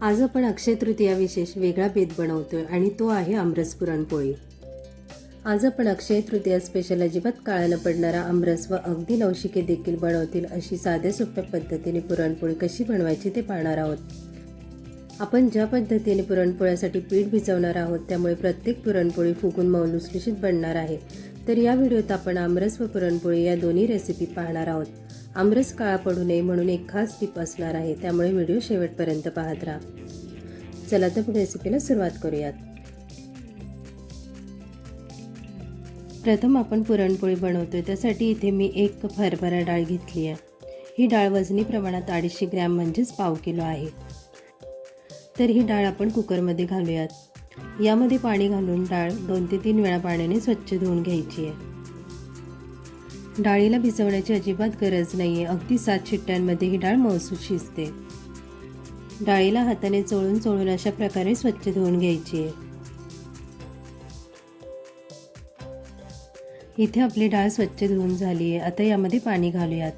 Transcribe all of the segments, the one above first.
आज आपण अक्षय तृतीया विशेष वेगळा बेत बनवतोय आणि तो आहे आमरस पुरणपोळी. आज आपण अक्षय तृतीया स्पेशल अजिबात काळाला न पडणारा आमरस व अगदी नवशिके देखील बनवतील अशी साध्या सोप्या पद्धतीने पुरणपोळी कशी बनवायची ते पाहणार आहोत. आपण ज्या पद्धतीने पुरणपोळ्यासाठी पीठ भिजवणार आहोत त्यामुळे प्रत्येक पुरणपोळी फुगून मौलुसलुशीत बनणार आहे. तर या व्हिडिओत आपण आमरस व पुरणपोळी या दोन्ही रेसिपी पाहणार आहोत. आमरस काळा पडू नये म्हणून एक खास टिप असणार आहे त्यामुळे व्हिडिओ शेवटपर्यंत पाहत राहा. चला तर रेसिपीला सुरुवात करूयात. प्रथम आपण पुरणपोळी बनवतोय त्यासाठी इथे मी एक कप हरभरा डाळ घेतली आहे. ही डाळ वजनी प्रमाणात अडीचशे ग्रॅम म्हणजेच पाव किलो आहे. तर ही डाळ आपण कुकरमध्ये घालूयात. यामध्ये पाणी घालून डाळ दोन ते तीन वेळा पाण्याने स्वच्छ धुवून घ्यायची आहे. डाळीला भिजवण्याची अजिबात गरज नाही आहे अगदी सात शिट्ट्यांमध्ये ही डाळ मौसूद शिजते. डाळीला हाताने चोळून चोळून अशा प्रकारे स्वच्छ धुवून घ्यायची आहे. इथे आपली डाळ स्वच्छ धुवून झाली आहे. आता यामध्ये पाणी घालूयात.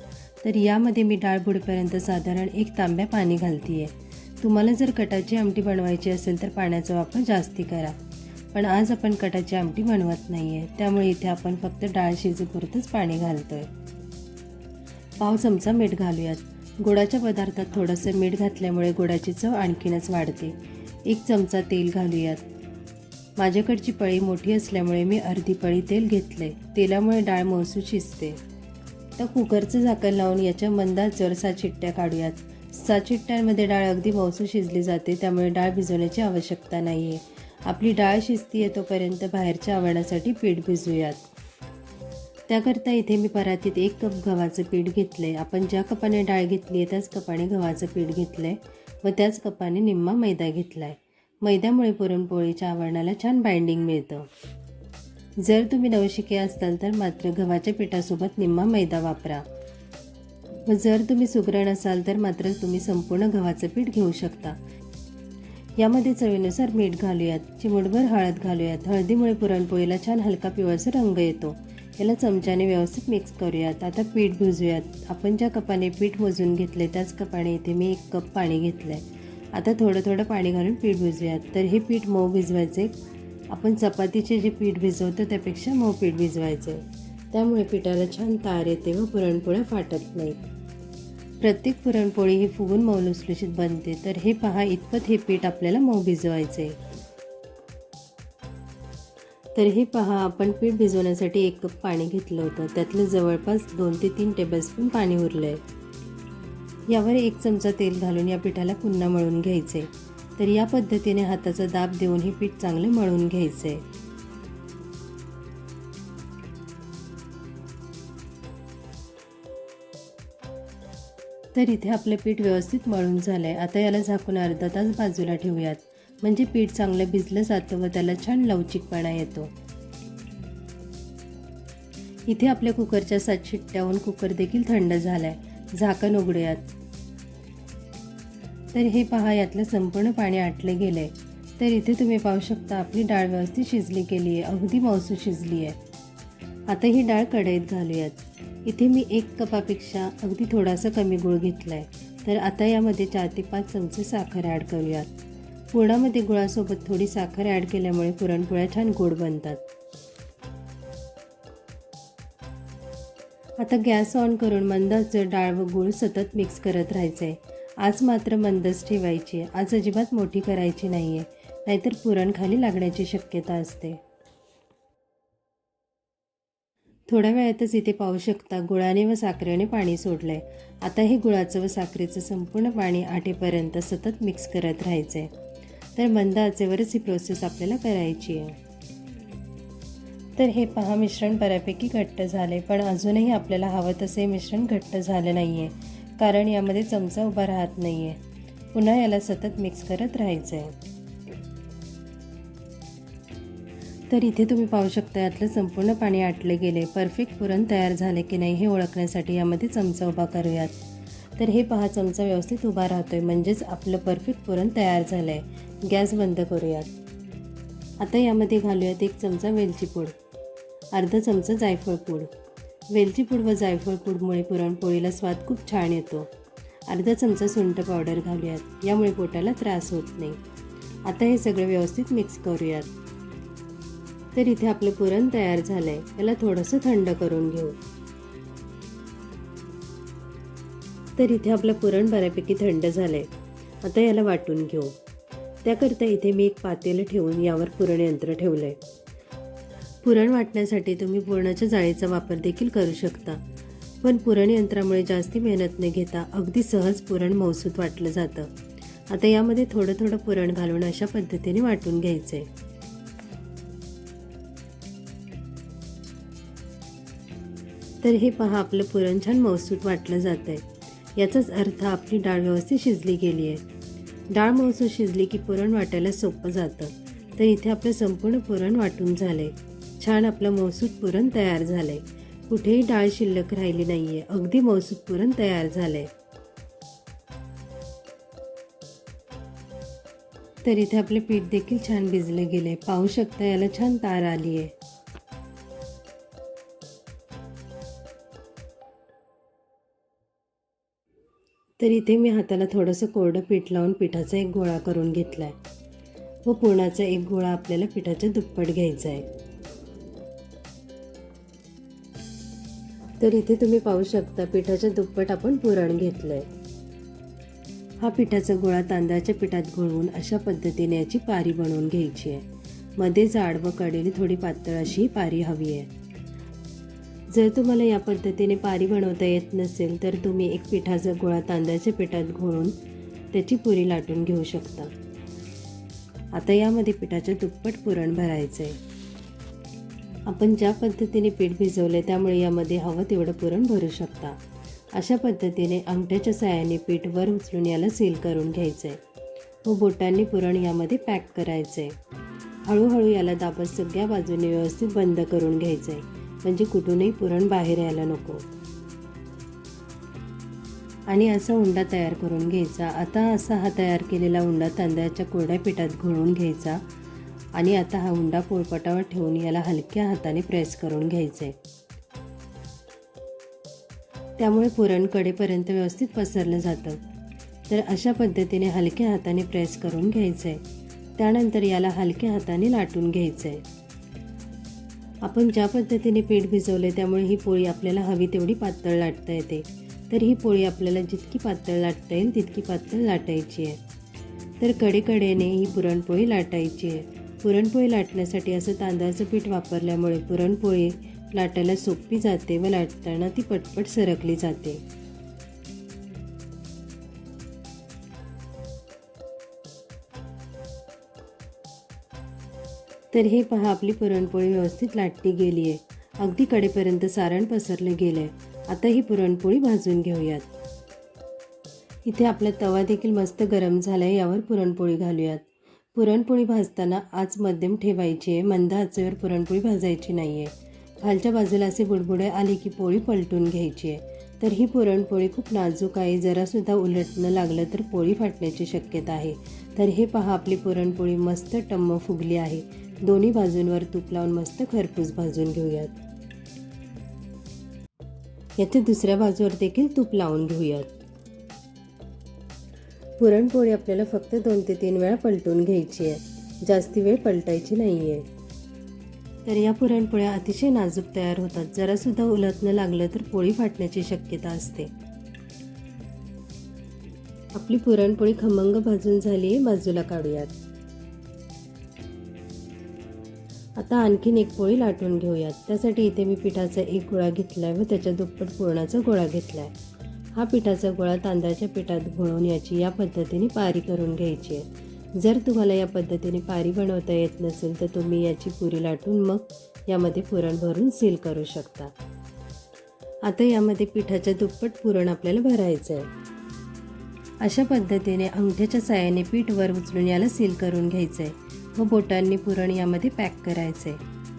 तर यामध्ये मी डाळ बुडपर्यंत साधारण एक तांब्या पाणी घालते आहे तुम्हाला जर कटाची आमटी बनवायची असेल तर पाण्याचा वापर जास्ती करा. पण आज आपण कटाची आमटी बनवत नाही आहे त्यामुळे इथे आपण फक्त डाळ शिजेपुरतंच पाणी घालतो आहे पाव चमचा मीठ घालूयात. गोडाच्या पदार्थात थोडंसं मीठ घातल्यामुळे गोडाची चव आणखीनच वाढते. एक चमचा तेल घालूयात. माझ्याकडची पळी मोठी असल्यामुळे मी अर्धी पळी तेल घेतले तेलामुळे डाळ मौसूद शिजते. तर कुकरचं झाकण लावून याच्या मंदात जरसा चिट्ट्या काढूयात. सात शिट्ट्यांमध्ये डाळ अगदी मौसूद शिजली जाते त्यामुळे डाळ भिजवण्याची आवश्यकता नाही आहे आपली डाळ शिजती तोपर्यंत बाहेरच्या आवरणासाठी पीठ भिजूयात. त्याकरता इथे मी परातीत एक कप गव्हाचं पीठ घेतलं आहे आपण ज्या कपाने डाळ घेतली आहे त्याच कपाने गव्हाचं पीठ घेतलं आहे व त्याच कपाने निम्मा मैदा घेतला आहे मैद्यामुळे पुरणपोळीच्या आवरणाला छान बाइंडिंग मिळतं. जर तुम्ही नवशिके असाल तर मात्र गव्हाच्या पिठासोबत निम्मा मैदा वापरा. व जर तुम्ही सुगरण असाल तर मात्र तुम्ही संपूर्ण गव्हाचं पीठ घेऊ शकता. यामध्ये चवीनुसार मीठ घालूयात चिमूटभर हळद घालूयात हळदीमुळे पुरणपोळीला छान हलका पिवळसर रंग येतो. याला चमच्याने व्यवस्थित मिक्स करूयात. आता पीठ भिजूयात. आपण ज्या कपाने पीठ मोजून घेतले त्याच कपाने इथे मी एक कप पाणी घेतलं आहे आता थोडं थोडं पाणी घालून पीठ भिजूयात. तर हे पीठ मऊ भिजवायचे. आपण चपातीचे जे पीठ भिजवतो त्यापेक्षा मऊ पीठ भिजवायचं. त्यामुळे पिठाला छान तार येते व पुरणपोळ्या फाटत नाहीत प्रत्येक पुरणपोळी ही फुगून मऊ लुसलुशीत बनते. तर हे पहा इतपत हे पीठ आपल्याला मऊ भिजवायचे तर हे पहा आपण पीठ भिजवण्यासाठी एक कप पाणी घेतलं होतं. त्यातलं जवळपास दोन ते तीन टेबलस्पून पाणी उरलं आहे यावर एक चमचा तेल घालून या पिठाला पुन्हा मळून घ्यायचे तर या पद्धतीने हाताचा दाब देऊन हे पीठ चांगलं मळून घ्यायचं तर इथे आपलं पीठ व्यवस्थित मळून झालं आहे आता याला झाकून अर्धा तास बाजूला ठेवूयात. म्हणजे पीठ चांगलं भिजलं जातं व त्याला छान लवचिकपणा येतो. इथे आपल्या कुकरच्या सात शिट्ट्याहून कुकर देखील थंड झाला आहे झाकण उघडूयात. तर हे पहा यातलं संपूर्ण पाणी आटले गेलं आहे तर इथे तुम्ही पाहू शकता आपली डाळ व्यवस्थित शिजली गेली आहे अगदी मौसूद शिजली आहे आता ही डाळ कढईत घालूयात. इथे मी एक कपापेक्षा अगदी थोडासा कमी गूळ घेतला आहे तर आता यामध्ये चार ते पाच चमचे साखर ॲड करूयात. पुरणामध्ये गुळासोबत थोडी साखर ॲड केल्यामुळे पुरणपोळ्या छान गोड बनतात. आता गॅस ऑन करून मंदाच डाळ व गूळ सतत मिक्स करत राहायचं आहे आज मात्र मंदच ठेवायची आहे आज अजिबात मोठी करायची नाही आहे नाहीतर पुरण खाली लागण्याची शक्यता असते. थोड्या वेळातच इथे पाहू शकता गुळाने व साखरेने पाणी सोडलं आहे आता हे गुळाचं व साखरेचं संपूर्ण पाणी आटेपर्यंत सतत मिक्स करत राहायचं आहे तर मंद आचेवरच ही प्रोसेस आपल्याला करायची आहे. तर हे पहा मिश्रण बऱ्यापैकी घट्ट झाले पण अजूनही आपल्याला हवं तसे मिश्रण घट्ट झालं नाही आहे कारण यामध्ये चमचा उभा राहत नाही आहे पुन्हा याला सतत मिक्स करत राहायचं आहे तर इथे तुम्ही पाहू शकता यातलं संपूर्ण पाणी आटले गेले. परफेक्ट पुरण तयार झाले की नाही हे ओळखण्यासाठी यामध्ये चमचा उभा करूयात. तर हे पहा चमचा व्यवस्थित उभा राहतो आहे म्हणजेच आपलं परफेक्ट पुरण तयार झालं आहे गॅस बंद करूयात. आता यामध्ये घालूयात एक चमचा वेलची पूड. अर्धा चमचा जायफळ पूड. वेलची पूड व जायफळ पूडमुळे पुरणपोळीला स्वाद खूप छान येतो. अर्धा चमचा सुंठ पावडर घालूयात यामुळे पोटाला त्रास होत नाही. आता हे सगळं व्यवस्थित मिक्स करूयात. तर इथे आपलं पुरण तयार झालं आहे त्याला थोडंसं थंड करून घेऊ. तर इथे आपलं पुरण बऱ्यापैकी थंड झालं आहे आता याला वाटून घेऊ. त्याकरता इथे मी एक पातेलं ठेवून यावर पुरण यंत्र ठेवलं आहे पुरण वाटण्यासाठी तुम्ही पुरणाच्या जाळीचा वापर देखील करू शकता. पण पुरण यंत्रामुळे जास्ती मेहनत न घेता अगदी सहज पुरण मौसूत वाटलं जातं. आता यामध्ये थोडं थोडं पुरण घालून अशा पद्धतीने वाटून घ्यायचं आहे तर हे पहा आपलं पुरण छान मऊसूट वाटलं जातं आहे याचाच अर्थ आपली डाळ व्यवस्थित शिजली गेली आहे. डाळ मौसूत शिजली की पुरण वाटायला सोपं जातं. तर इथे आपलं संपूर्ण पुरण वाटून झाले छान आपलं मौसूत पुरण तयार झालं आहे कुठेही डाळ शिल्लक राहिली नाही आहे अगदी मौसूत पुरण तयार झालं आहे तर इथे आपले पीठ देखील छान भिजलं गेले पाहू शकता याला छान तार आली आहे तर इथे मी हाताला थोडंसं कोरडं पीठ लावून पिठाचा एक गोळा करून घेतला आहे व पुरणाचा एक गोळा आपल्याला पिठाच्या दुप्पट घ्यायचा आहे. तर इथे तुम्ही पाहू शकता पिठाच्या दुप्पट आपण पुरण घेतलं आहे हा पिठाचा गोळा तांदळाच्या पिठात घोळवून अशा पद्धतीने याची पारी बनवून घ्यायची आहे. मध्ये जाड व कडेने थोडी पातळ अशी ही पारी हवी आहे. जर तुम्हाला या पद्धतीने पारी बनवता येत नसेल तर तुम्ही एक पिठाचा गोळा तांदळाच्या पिठात घोळून त्याची पुरी लाटून घेऊ शकता. आता यामध्ये पिठाच्या दुप्पट पुरण भरायचं आहे. आपण ज्या पद्धतीने पीठ भिजवले त्यामुळे यामध्ये हवं तेवढं पुरण भरू शकता. अशा पद्धतीने अंगठ्याच्या साहाय्याने पीठ वर उचलून याला सील करून घ्यायचं आहे व बोटांनी पुरण यामध्ये पॅक करायचं आहे हळूहळू याला दाबत सगळ्या बाजूने व्यवस्थित बंद करून घ्यायचं आहे म्हणजे कुठूनही पुरण बाहेर यायला नको. आणि असा उंडा तयार करून घ्यायचा. आता असा हा तयार केलेला उंडा तांदळाच्या कोरड्या पिठात घोळून घ्यायचा आणि आता हा उंडा पोळपाटावर ठेवून याला हलक्या हाताने प्रेस करून घ्यायचा. आहे त्यामुळे पुरण कडेपर्यंत व्यवस्थित पसरलं जातं. तर अशा पद्धतीने हलक्या हाताने प्रेस करून घ्यायचं. आहे त्यानंतर याला हलक्या हाताने लाटून घ्यायचं. आहे आपण ज्या पद्धतीने पीठ भिजवले त्यामुळे ही पोळी आपल्याला हवी तेवढी पातळ लाटता येते. तर ही पोळी आपल्याला जितकी पातळ लाटता येईल तितकी पातळ लाटायची आहे. तर कडेकडेने ही पुरणपोळी लाटायची आहे. पुरणपोळी लाटण्यासाठी असं तांदळाचं पीठ वापरल्यामुळे पुरणपोळी लाटायला सोपी जाते व लाटताना ती पटपट सरकली जाते. तर हे पहा आपली पुरणपोळी व्यवस्थित लाटली गेली आहे. अगदी कडेपर्यंत सारण पसरलं गेलं आहे. आता ही पुरणपोळी भाजून घेऊयात. इथे आपला तवा देखील मस्त गरम झाला आहे यावर पुरणपोळी घालूयात. पुरणपोळी भाजताना आज मध्यम ठेवायची आहे. मंद आचेवर पुरणपोळी भाजायची नाही आहे खालच्या बाजूला असे बुडबुडे आले की पोळी पलटून घ्यायची आहे. तर ही पुरणपोळी खूप नाजूक आहे. जरासुद्धा उलटणं लागलं तर पोळी फाटण्याची शक्यता आहे. तर हे पहा आपली पुरणपोळी मस्त टम्म फुगली आहे. दोन्ही बाजूंवर तूप लावून मस्त खरपूस भाजून घेऊयात. याच्या दुसऱ्या बाजूवर देखील तूप लावून घेऊयात. पुरणपोळी आपल्याला फक्त दोन ते तीन वेळा पलटून घ्यायची आहे. जास्ती वेळ पलटायची नाही आहे तर या पुरणपोळ्या अतिशय नाजूक तयार होतात. जरासुद्धा उलटणं लागलं तर पोळी फाटण्याची शक्यता असते. आपली पुरणपोळी खमंग भाजून झाली आहे बाजूला काढूयात. आता आणखीन एक पोळी लाटून घेऊयात. त्यासाठी इथे मी पिठाचा एक गोळा घेतला आहे व त्याच्या दुप्पट पुरणाचा गोळा घेतला आहे हा पिठाचा गोळा तांदळाच्या पिठात घोळून याची या पद्धतीने पारी करून घ्यायची आहे. जर तुम्हाला या पद्धतीने पारी बनवता येत नसेल तर तुम्ही याची पुरी लाटून मग यामध्ये पुरण भरून सील करू शकता. आता यामध्ये पिठाच्या दुप्पट पुरण आपल्याला भरायचं आहे. अशा पद्धतीने अंगठ्याच्या साहाय्याने पीठ वर उचलून याला सील करून घ्यायचं आहे व बोटांनी पुरण यामध्ये पॅक करायचे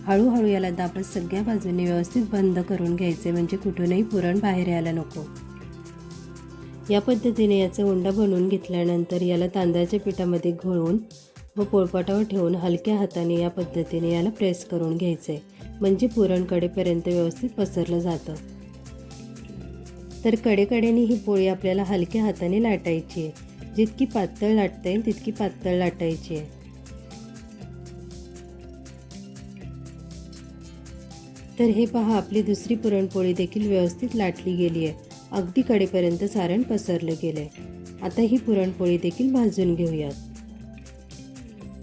हळूहळू याला दाबत सगळ्या बाजूने व्यवस्थित बंद करून घ्यायचे म्हणजे कुठूनही पुरण बाहेर यायला नको. या पद्धतीने याचा उंडा बनवून घेतल्यानंतर याला तांदळाच्या पिठामध्ये घोळवून व पोळपाटावर ठेवून हलक्या हाताने या पद्धतीने याला प्रेस करून घ्यायचे म्हणजे पुरण कडेपर्यंत व्यवस्थित पसरलं जातं. तर कडेकडेने ही पोळी आपल्याला हलक्या हाताने लाटायची आहे जितकी पातळ लाटता येईल तितकी पातळ लाटायची आहे तर हे पहा आपली दुसरी पुरणपोळी देखील व्यवस्थित लाटली गेली आहे. अगदी कडेपर्यंत सारण पसरलं गेलंय. आता ही पुरणपोळी देखील भाजून घेऊयात.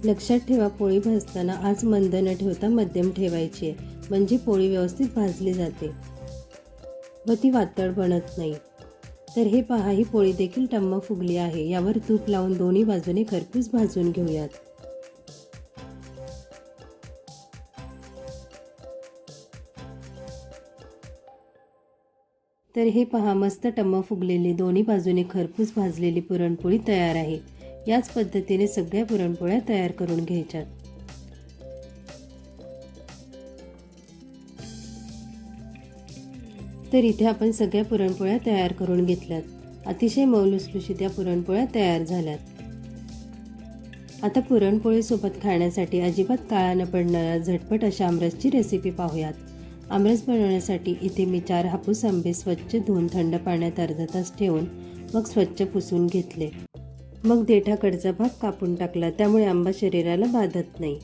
लक्षात ठेवा पोळी भाजताना आज मंद न ठेवता मध्यम ठेवायची आहे. म्हणजे पोळी व्यवस्थित भाजली जाते. व ती वातळ बनत नाही. तर हे पहा ही पोळी देखील टम्म फुगली आहे. यावर तूप लावून दोन्ही बाजूने खरपूस भाजून घेऊयात. तर हे पहा मस्त टम्म फुगलेली दोन्ही बाजूने खरपूस भाजलेली पुरणपोळी तयार आहे. याच पद्धतीने सगळ्या पुरणपोळ्या तयार करून घ्यायच्या तर इथे आपण सगळ्या पुरणपोळ्या तयार करून घेतल्यात. अतिशय मौलुसलुशीत या पुरणपोळ्या तयार झाल्यात. आता पुरणपोळीसोबत खाण्यासाठी अजिबात काळा न पडणाऱ्या झटपट अशा आमरसची रेसिपी पाहूयात. आमरस बनवण्यासाठी इथे मी चार हापूस आंबे स्वच्छ धुवून थंड पाण्यात अर्धा तास ठेवून मग स्वच्छ पुसून घेतले. मग देठाकडचा भाग कापून टाकला त्यामुळे आंबा शरीराला बाधत नाही.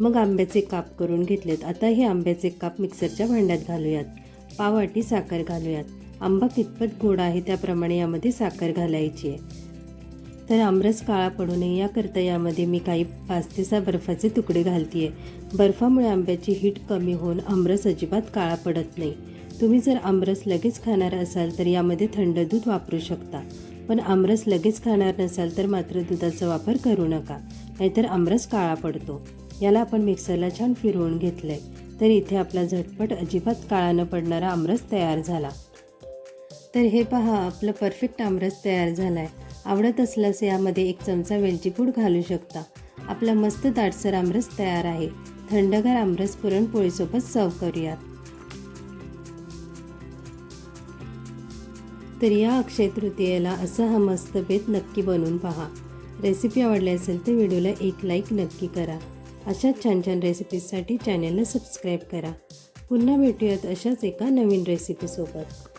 मग आंब्याचे काप करून घेतलेत. आता हे आंब्याचे काप मिक्सरच्या भांड्यात घालूयात. पाववाटी साखर घालूयात. आंबा कितपत गोड आहे त्याप्रमाणे यामध्ये साखर घालायची आहे. तर आमरस काळा पडू नये याकरता यामध्ये मी काही पाच ते सहा बर्फाचे तुकडे घालते आहे बर्फामुळे आंब्याची हीट कमी होऊन आमरस अजिबात काळा पडत नाही. तुम्ही जर आमरस लगेच खाणार असाल तर यामध्ये थंड दूध वापरू शकता. पण आमरस लगेच खाणार नसाल तर मात्र दुधाचा वापर करू नका नाहीतर आमरस काळा पडतो. याला आपण मिक्सरला छान फिरवून घेतलंय. तर इथे आपला झटपट अजिबात काळा न पडणारा आमरस तयार झाला. तर हे पहा आपलं परफेक्ट आमरस तयार झाला आहे आवडत असल्यास यामध्ये एक चमचा वेलची पूड घालू शकता. आपला मस्त दाटसर आमरस तयार आहे. थंडगार आमरस पुरणपोळीसोबत सर्व करूयात. तर या अक्षय तृतीयेला असा हा मस्त बेत नक्की बनवून पहा. रेसिपी आवडली असेल तर व्हिडिओला एक लाईक नक्की करा. अशाच छान छान रेसिपीजसाठी चॅनलला सबस्क्राईब करा. पुन्हा भेटूयात अशाच एका नवीन रेसिपीसोबत